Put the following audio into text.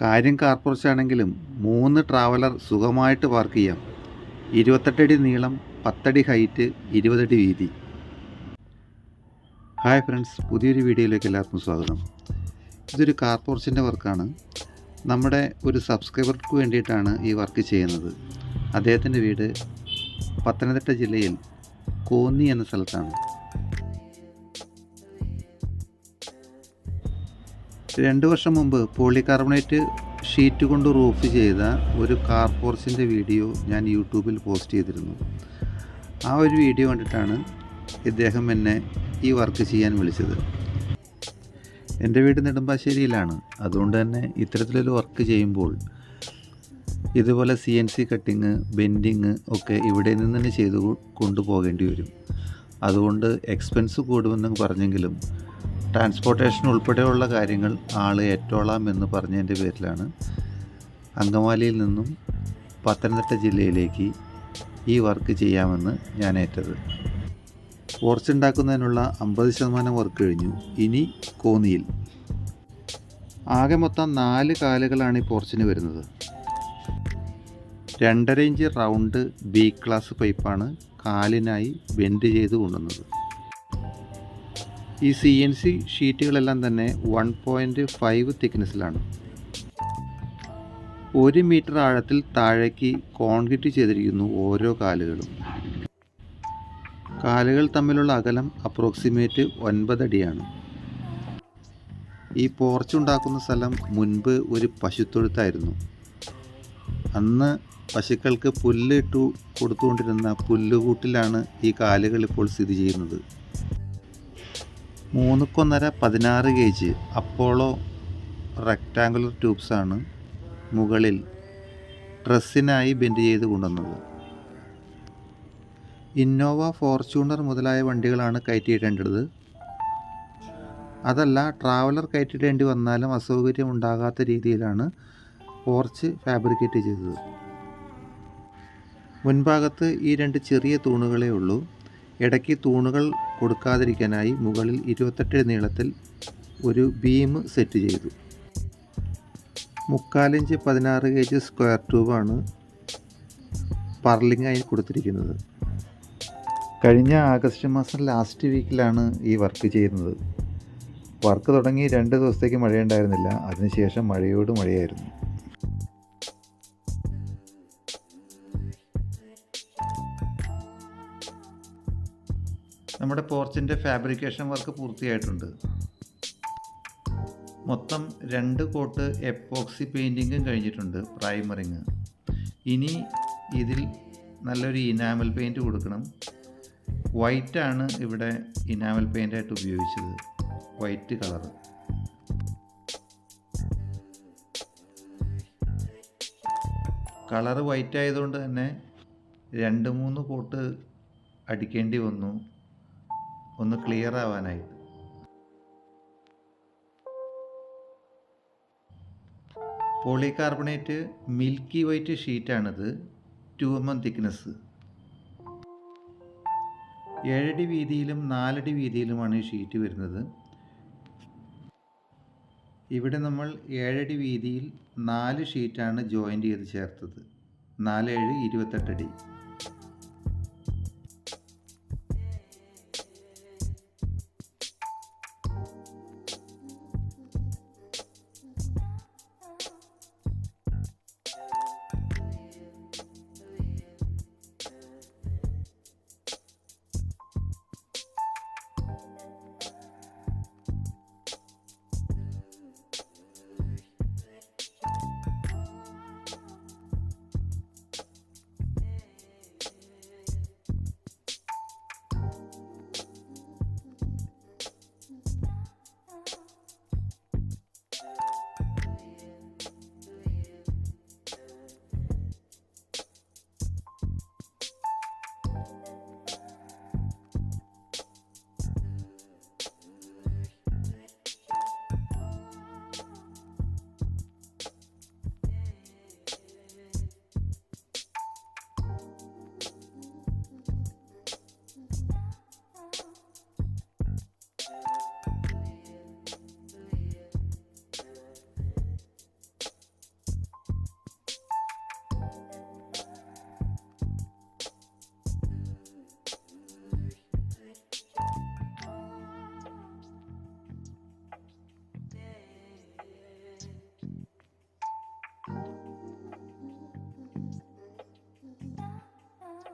കാര്യം കാർപ്പുറച്ചാണെങ്കിലും മൂന്ന് ട്രാവലർ സുഖമായിട്ട് പാർക്ക് ചെയ്യാം. ഇരുപത്തെട്ടടി നീളം പത്തടി ഹൈറ്റ് ഇരുപതടി വീതി. ഹായ് ഫ്രണ്ട്സ് പുതിയൊരു വീഡിയോയിലേക്ക് എല്ലാവർക്കും സ്വാഗതം. ഇതൊരു കാർപ്പുറച്ചിന്റെ വർക്കാണ്. നമ്മുടെ ഒരു സബ്സ്ക്രൈബർക്ക് വേണ്ടിയിട്ടാണ് ഈ വർക്ക് ചെയ്യുന്നത്. അദ്ദേഹത്തിന്റെ വീട് പത്തനംതിട്ട ജില്ലയിൽ കോന്നി എന്ന സ്ഥലത്താണ്. രണ്ട് വർഷം മുമ്പ് പോളികാർബണേറ്റ് ഷീറ്റ് കൊണ്ട് റൂഫ് ചെയ്ത ഒരു കാർ പോർച്ചിന്റെ വീഡിയോ ഞാൻ യൂട്യൂബിൽ പോസ്റ്റ് ചെയ്തിരുന്നു. ആ ഒരു വീഡിയോ കണ്ടിട്ടാണ് ഇദ്ദേഹം എന്നെ ഈ വർക്ക് ചെയ്യാൻ വിളിച്ചത്. എന്റെ വീട് നെടുമ്പാശ്ശേരിയിലാണ്. അതുകൊണ്ട് തന്നെ ഇത്തരത്തിലൊരു വർക്ക് ചെയ്യുമ്പോൾ ഇതുപോലെ C N C cutting bending ഒക്കെ ഇവിടെ നിന്ന് തന്നെ ചെയ്ത് കൊണ്ടുപോകേണ്ടി വരും. അതുകൊണ്ട് എക്സ്പെൻസ് കൂടുമെന്ന് പറഞ്ഞെങ്കിലും ട്രാൻസ്പോർട്ടേഷൻ ഉൾപ്പെടെയുള്ള കാര്യങ്ങൾ ആൾ ഏറ്റോളാം എന്ന് പറഞ്ഞതിന്റെ പേരിലാണ് അങ്കമാലിയിൽ നിന്നും പത്തനംതിട്ട ജില്ലയിലേക്ക് ഈ വർക്ക് ചെയ്യാമെന്ന് ഞാൻ ഏറ്റത്. പോർച്ച് ഉണ്ടാക്കുന്നതിനുള്ള അമ്പത് ശതമാനം വർക്ക് കഴിഞ്ഞു. ഇനി കോന്നിയിൽ. ആകെ മൊത്തം നാല് കാലുകളാണ് ഈ പോർച്ചിന് വരുന്നത്. രണ്ടര ഇഞ്ച് റൗണ്ട് ബി ക്ലാസ് പൈപ്പാണ് കാലിനായി ബെൻഡ് ചെയ്ത് കൊണ്ടുവന്നത്. ഈ സി എൻ സി ഷീറ്റുകളെല്ലാം തന്നെ വൺ പോയിന്റ് ഫൈവ് തിക്നെസ്സിലാണ് ഒരു മീറ്റർ ആഴത്തിൽ താഴേക്ക് കോൺക്രീറ്റ് ചെയ്തിരിക്കുന്നു ഓരോ കാലുകളും. കാലുകൾ തമ്മിലുള്ള അകലം അപ്രോക്സിമേറ്റ് ഒൻപതടിയാണ് ഈ പോർച്ച് ഉണ്ടാക്കുന്ന സ്ഥലം മുൻപ് ഒരു പശുത്തൊഴുത്തായിരുന്നു. അന്ന് പശുക്കൾക്ക് പുല്ല് ഇട്ടു കൊടുത്തുകൊണ്ടിരുന്ന പുല്ലുകൂട്ടിലാണ് ഈ കാലുകൾ ഇപ്പോൾ സ്ഥിതി ചെയ്യുന്നത്. മൂന്നുക്കൊന്നര പതിനാറ് ഗേജ് അപ്പോളോ റെക്റ്റാങ്കുലർ ട്യൂബ്സാണ് മുകളിൽ ഡ്രസ്സിനായി ബെൻഡ് ചെയ്ത് കൊണ്ടുവന്നത്. ഇന്നോവ ഫോർച്യൂണർ മുതലായ വണ്ടികളാണ് കയറ്റിയിടേണ്ടത്. അതല്ല ട്രാവലർ കയറ്റിയിടേണ്ടി വന്നാലും അസൗകര്യം ഉണ്ടാകാത്ത രീതിയിലാണ് പോർച്ച് ഫാബ്രിക്കേറ്റ് ചെയ്തത്. മുൻഭാഗത്ത് ഈ രണ്ട് ചെറിയ തൂണുകളേ ഉള്ളൂ. ഇടയ്ക്ക് തൂണുകൾ കൊടുക്കാതിരിക്കാനായി മുകളിൽ ഇരുപത്തെട്ട് നീളത്തിൽ ഒരു ബീം സെറ്റ് ചെയ്തു. മുക്കാലിഞ്ച് പതിനാറ് കെ ജി സ്ക്വയർ ട്യൂബാണ് പർലിങ്ങായി കൊടുത്തിരിക്കുന്നത്. കഴിഞ്ഞ ആഗസ്റ്റ് മാസം ലാസ്റ്റ് വീക്കിലാണ് ഈ വർക്ക് ചെയ്യുന്നത്. വർക്ക് തുടങ്ങി രണ്ട് ദിവസത്തേക്ക് മഴയുണ്ടായിരുന്നില്ല. അതിനുശേഷം മഴയോട് മഴയായിരുന്നു. നമ്മുടെ പോർച്ചിന്റെ ഫാബ്രിക്കേഷൻ വർക്ക് പൂർത്തിയായിട്ടുണ്ട്. മൊത്തം രണ്ട് കോട്ട് എപ്പോക്സി പെയിന്റിങ്ങും കഴിഞ്ഞിട്ടുണ്ട് പ്രൈമറിങ്. ഇനി ഇതിൽ നല്ലൊരു ഇനാമൽ പെയിന്റ് കൊടുക്കണം. വൈറ്റാണ് ഇവിടെ ഇനാമൽ പെയിന്റായിട്ട് ഉപയോഗിച്ചത്. White colour. കളർ വൈറ്റ് ആയതുകൊണ്ട് തന്നെ രണ്ട് മൂന്ന് കോട്ട് അടിക്കേണ്ടി വന്നു. ഒന്ന് ക്ലിയർ ആവാനായിട്ട്. പോളികാർബണേറ്റ് മിൽക്കി വൈറ്റ് ഷീറ്റാണിത് ടു എം എം തിക്നെസ് ഏഴടി വീതിയിലും നാലടി വീതിയിലുമാണ് ഈ ഷീറ്റ് വരുന്നത്. ഇവിടെ നമ്മൾ ഏഴടി വീതിയിൽ നാല് ഷീറ്റാണ് ജോയിന്റ് ചെയ്ത് ചേർത്തത്. നാല് ഏഴ് ഇരുപത്തെട്ടടി